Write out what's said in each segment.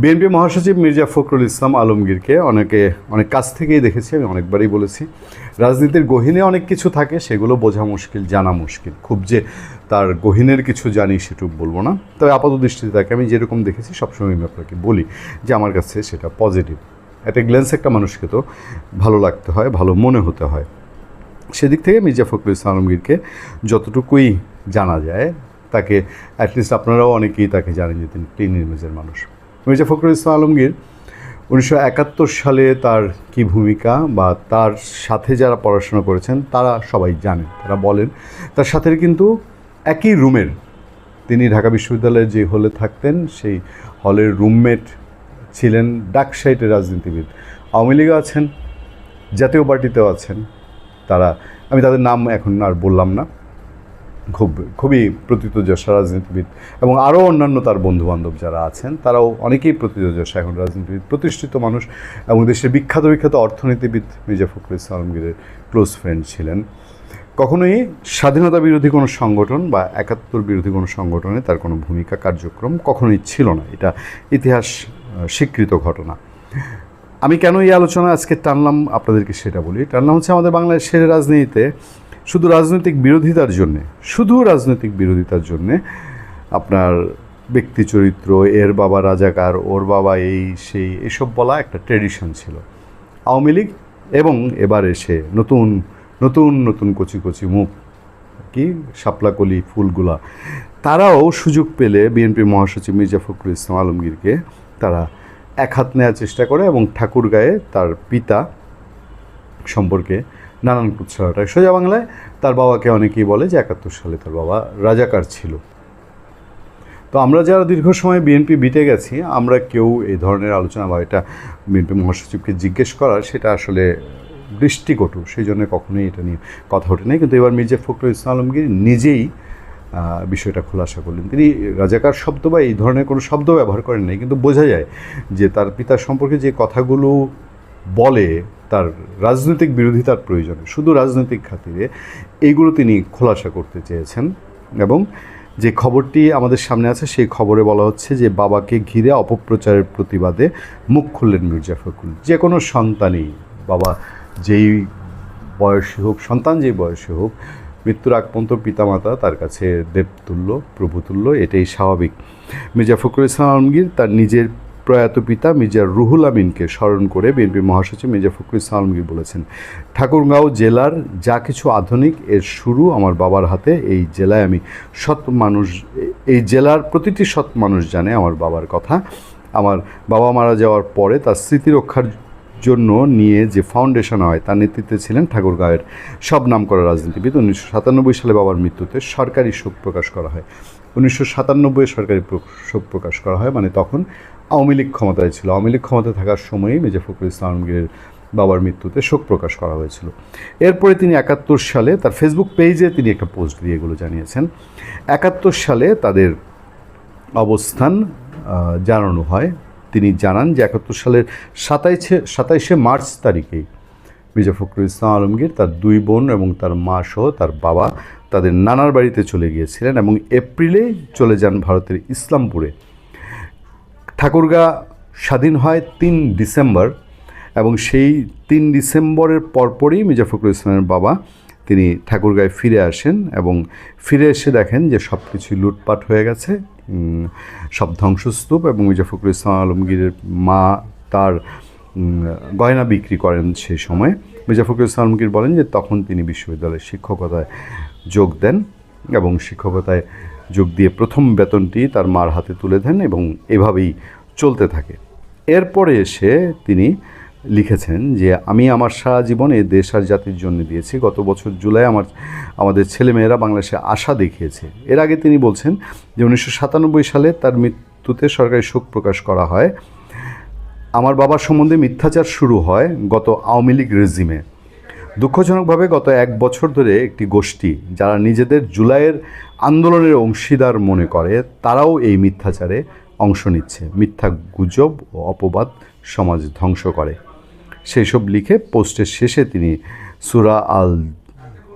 BNP মহাসচিব মির্জা ফখরুল ইসলাম আলমগীরকে অনেকে, অনেক কাছ থেকেই দেখেছি, আমি অনেকবারই বলেছি। রাজনীতির গহীনে অনেক কিছু থাকে, সেগুলো বোঝা মুশকিল, জানা মুশকিল। খুব যে তার গহীনের কিছু জানি সেটুকু বলব না। তবে আপাত দৃষ্টিতে তাকে আমি যেরকম দেখেছি, সবসময় আমি আপনাকে বলি যে আমার কাছে সেটা পজিটিভ একটা গ্ল্যান্স একটা মানুষকে তো ভালো লাগতে হয়, ভালো মনে হতে হয়। সেদিক থেকে মির্জা ফখরুল ইসলাম আলমগীরকে যতটুকুই জানা যায়, তাকে অ্যাটলিস্ট আপনারাও অনেকেই তাকে জানেন যে তিনি ক্লিন ইমেজের মানুষ। মির্জা ফখরুল ইসলাম আলমগীর উনিশশো একাত্তর সালে তার কি ভূমিকা বা তার সাথে যারা পড়াশোনা করেছেন, তারা সবাই জানেন, তারা বলেন। তার সাথে কিন্তু একই রুমের তিনি ঢাকা বিশ্ববিদ্যালয়ে যে হলে থাকতেন, সেই হলের রুমমেট ছিলেন ডাকসাইটের রাজনীতিবিদ। আওয়ামী লীগে আছেন, জাতীয় পার্টিতেও আছেন, তারা, আমি তাদের নাম এখন আর বললাম না। খুব, খুবই প্রতীতযশা রাজনীতিবিদ এবং আরও অন্যান্য তার বন্ধুবান্ধব যারা আছেন, তারাও অনেকেই প্রতীতযশা এখন রাজনীতিবিদ, প্রতিষ্ঠিত মানুষ এবং দেশের বিখ্যাত বিখ্যাত অর্থনীতিবিদ মির্জা ফখরুল ইসলাম আলমগীরের ক্লোজ ফ্রেন্ড ছিলেন। কখনোই স্বাধীনতা বিরোধী কোনো সংগঠন বা একাত্তর বিরোধী কোনো সংগঠনে তার কোনো ভূমিকা, কার্যক্রম কখনোই ছিল না। এটা ইতিহাস স্বীকৃত ঘটনা। আমি কেন এই আলোচনা আজকে টানলাম, আপনাদেরকে সেটা বলি। টানলাম হচ্ছে আমাদের বাংলাদেশের রাজনীতিতে শুধু রাজনৈতিক বিরোধিতার জন্যে, শুধু রাজনৈতিক বিরোধিতার জন্যে আপনার ব্যক্তি চরিত্র, এর বাবা রাজাকার, ওর বাবা এই, সেই, এসব বলা একটা ট্রেডিশন ছিল। আওয়ামী লীগ এবং এবার এসে নতুন নতুন নতুন কচি কচি মুখ, কি শাপলাকলি ফুলগুলা, তারাও সুযোগ পেলে বিএনপি মহাসচিব মির্জা ফখরুল ইসলাম আলমগীরকে তারা এক হাত নেওয়ার চেষ্টা করে এবং ঠাকুরগাঁয়ে তার পিতা সম্পর্কে নানান কুৎসাটায় সোজা বাংলায় তার বাবাকে অনেকেই বলে যে একাত্তর সালে তার বাবা রাজাকার ছিল। তো আমরা যারা দীর্ঘ সময় বিএনপি বিটে গেছি, আমরা কেউ এই ধরনের আলোচনা বা এটা বিএনপি মহাসচিবকে জিজ্ঞেস করার সেটা আসলে দৃষ্টিকটু, সেই জন্য কখনোই এটা নিয়ে কথা ওঠে নাই। কিন্তু এবার মির্জা ফখরুল ইসলাম আলমগীর নিজেই বিষয়টা খোলাসা করলেন। তিনি রাজাকার শব্দ বা এই ধরনের কোনো শব্দ ব্যবহার করেন নাই, কিন্তু বোঝা যায় যে তার পিতার সম্পর্কে যে কথাগুলো বলে তার রাজনৈতিক বিরোধিতার প্রয়োজনে। শুধু রাজনৈতিক খাতিরে এইগুলো তিনি খোলাসা করতে চেয়েছেন এবং যে খবরটি আমাদের সামনে আছে, সেই খবরে বলা হচ্ছে যে বাবাকে ঘিরে অপপ্রচারের প্রতিবাদে মুখ খুললেন মির্জা ফখরুল। যে কোনো সন্তানই বাবা যেই বয়সী হোক, সন্তান যেই বয়সী হোক, মৃত্যুর আগ পর্যন্ত পিতামাতা তার কাছে দেবতুল্য, প্রভুতুল্য, এটাই স্বাভাবিক। মির্জা ফখরুল ইসলাম আলমগীর তার নিজের প্রয়াত পিতা মির্জা রুহুল আমিনকে স্মরণ করে বিএনপি মহাসচিব মির্জা ফখরুল আলমগীর বলেছেন, ঠাকুরগাঁও জেলার যা কিছু আধুনিক, এর শুরু আমার বাবার হাতে। এই জেলায় আমি সৎ মানুষ, এই জেলার প্রতিটি সৎ মানুষ জানে আমার বাবার কথা। আমার বাবা মারা যাওয়ার পরে তার স্মৃতি রক্ষার জন্য নিয়ে যে ফাউন্ডেশন হয়, তার নেতৃত্বে ছিলেন ঠাকুরগাঁয়ের সব নামকরা রাজনীতিবিদ। উনিশশো সাতানব্বই সালে বাবার মৃত্যুতে সরকারি শোক প্রকাশ করা হয়। উনিশশো সাতানব্বই সরকারি শোক প্রকাশ করা হয়। মানে তখন আওয়ামী লীগ ক্ষমতায় ছিল। আওয়ামী লীগ ক্ষমতায় থাকার সময়ই মির্জা ফখরুল ইসলাম আলমগীরের বাবার মৃত্যুতে শোক প্রকাশ করা হয়েছিল। এরপরে তিনি একাত্তর সালে তার ফেসবুক পেজে তিনি একটা পোস্ট দিয়ে এগুলো জানিয়েছেন। একাত্তর সালে তাদের অবস্থান জানানো হয়। তিনি জানান যে একাত্তর সালের সাতাইশে সাতাইশে মার্চ তারিখেই মির্জা ফখরুল ইসলাম আলমগীর তার দুই বোন এবং তার মা সহ তার বাবা তাদের নানার বাড়িতে চলে গিয়েছিলেন এবং এপ্রিলে চলে যান ভারতের ইসলামপুরে। ঠাকুরগাঁ স্বাধীন হয় তিন ডিসেম্বর এবং সেই তিন ডিসেম্বরের পরপরই মির্জা ফখরুল ইসলামের বাবা তিনি ঠাকুরগাঁয় ফিরে আসেন এবং ফিরে এসে দেখেন যে সব কিছুই লুটপাট হয়ে গেছে। সব ধ্বংসস্তূপ এবং মির্জা ফখরুল ইসলাম আলমগীরের মা তার গয়না বিক্রি করেন সে সময়। মির্জা ফখরুল ইসলাম আলমগীর বলেন যে তখন তিনি বিশ্ববিদ্যালয়ের শিক্ষকতায় যোগ দেন এবং শিক্ষকতায় যোগ দিয়ে প্রথম বেতনটি তার মার হাতে তুলে দেন এবং এভাবেই চলতে থাকে। এরপরে এসে তিনি লিখেছেন যে, আমি আমার সারা জীবন এই দেশ আর জাতির জন্য দিয়েছি। গত বছর জুলাই আমার, আমাদের ছেলেমেয়েরা বাংলাদেশে আশা দেখিয়েছে। এর আগে তিনি বলছেন যে, উনিশশো সাতানব্বই সালে তার মৃত্যুতে সরকারি শোক প্রকাশ করা হয়। আমার বাবার সম্বন্ধে মিথ্যাচার শুরু হয় গত আওয়ামী লীগ রেজিমে। দুঃখজনকভাবে গত এক বছর ধরে একটি গোষ্ঠী, যারা নিজেদের জুলাইয়ের আন্দোলনের অংশীদার মনে করে, তারাও এই মিথ্যাচারে অংশ নিচ্ছে। মিথ্যা গুজব ও অপবাদ সমাজ ধ্বংস করে। সেই সব লিখে পোস্টের শেষে তিনি সুরা আল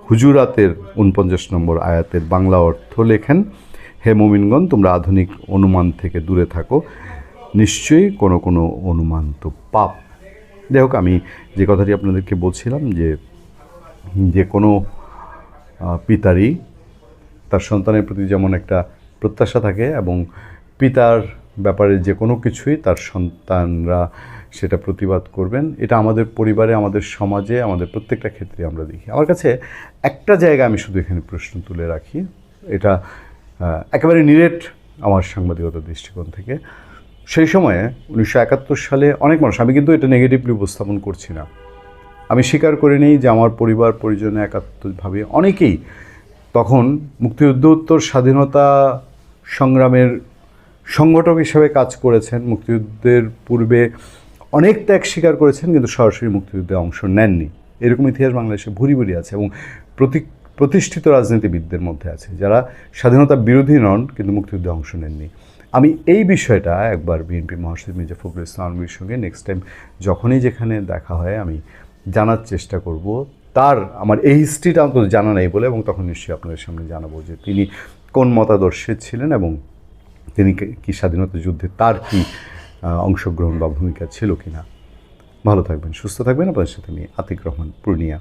হুজুরাতের উনপঞ্চাশ নম্বর আয়াতের বাংলা অর্থ লেখেন, হে মোমিনগণ, তোমরা আধুনিক অনুমান থেকে দূরে থাকো। নিশ্চয়ই কোনো কোনো অনুমান তো পাপ। যাই হোক, আমি যে কথাটি আপনাদেরকে বলছিলাম যে যে কোনো পিতারই তার সন্তানের প্রতি যেমন একটা প্রত্যাশা থাকে এবং পিতার ব্যাপারে যে কোনো কিছুই তার সন্তানরা সেটা প্রতিবাদ করবেন, এটা আমাদের পরিবারে, আমাদের সমাজে, আমাদের প্রত্যেকটা ক্ষেত্রে আমরা দেখি। আমার কাছে একটা জায়গা আমি শুধু এখানে প্রশ্ন তুলে রাখি, এটা একেবারে নিরেট আমার সাংবাদিকতার দৃষ্টিকোণ থেকে। সেই সময়ে উনিশশো একাত্তর সালে অনেক মানুষ, আমি কিন্তু এটা নেগেটিভলি উপস্থাপন করছি না। আমি স্বীকার করে নিই যে আমার পরিবার, পরিজনে একাত্মভাবে অনেকেই তখন মুক্তিযুদ্ধোত্তর স্বাধীনতা সংগ্রামের সংগঠক হিসেবে কাজ করেছেন। মুক্তিযুদ্ধের পূর্বে অনেক ত্যাগ স্বীকার করেছেন, কিন্তু সরাসরি মুক্তিযুদ্ধে অংশ নেননি। এরকম ইতিহাস বাংলাদেশে ভুরি ভুরি আছে এবং প্রতি প্রতিষ্ঠিত রাজনীতিবিদদের মধ্যে আছে, যারা স্বাধীনতা বিরোধী নন কিন্তু মুক্তিযুদ্ধে অংশ নেননি। আমি এই বিষয়টা একবার বিএনপি মহাসচিব মির্জা ফখরুল ইসলাম আলমীর সঙ্গে নেক্সট টাইম যখনই যেখানে দেখা হয় আমি জানার চেষ্টা করব। তার, আমার এই হিস্ট্রিটা অন্তত জানা নেই বলে এবং তখন নিশ্চয়ই আপনাদের সামনে জানাব যে তিনি কোন মতাদর্শের ছিলেন এবং তিনি কি স্বাধীনতা যুদ্ধে তার কি অংশগ্রহণ বা ভূমিকা ছিল কিনা। ভালো থাকবেন, সুস্থ থাকবেন। আপনাদের সাথে আমি আতিক রহমান, পূর্ণিয়া।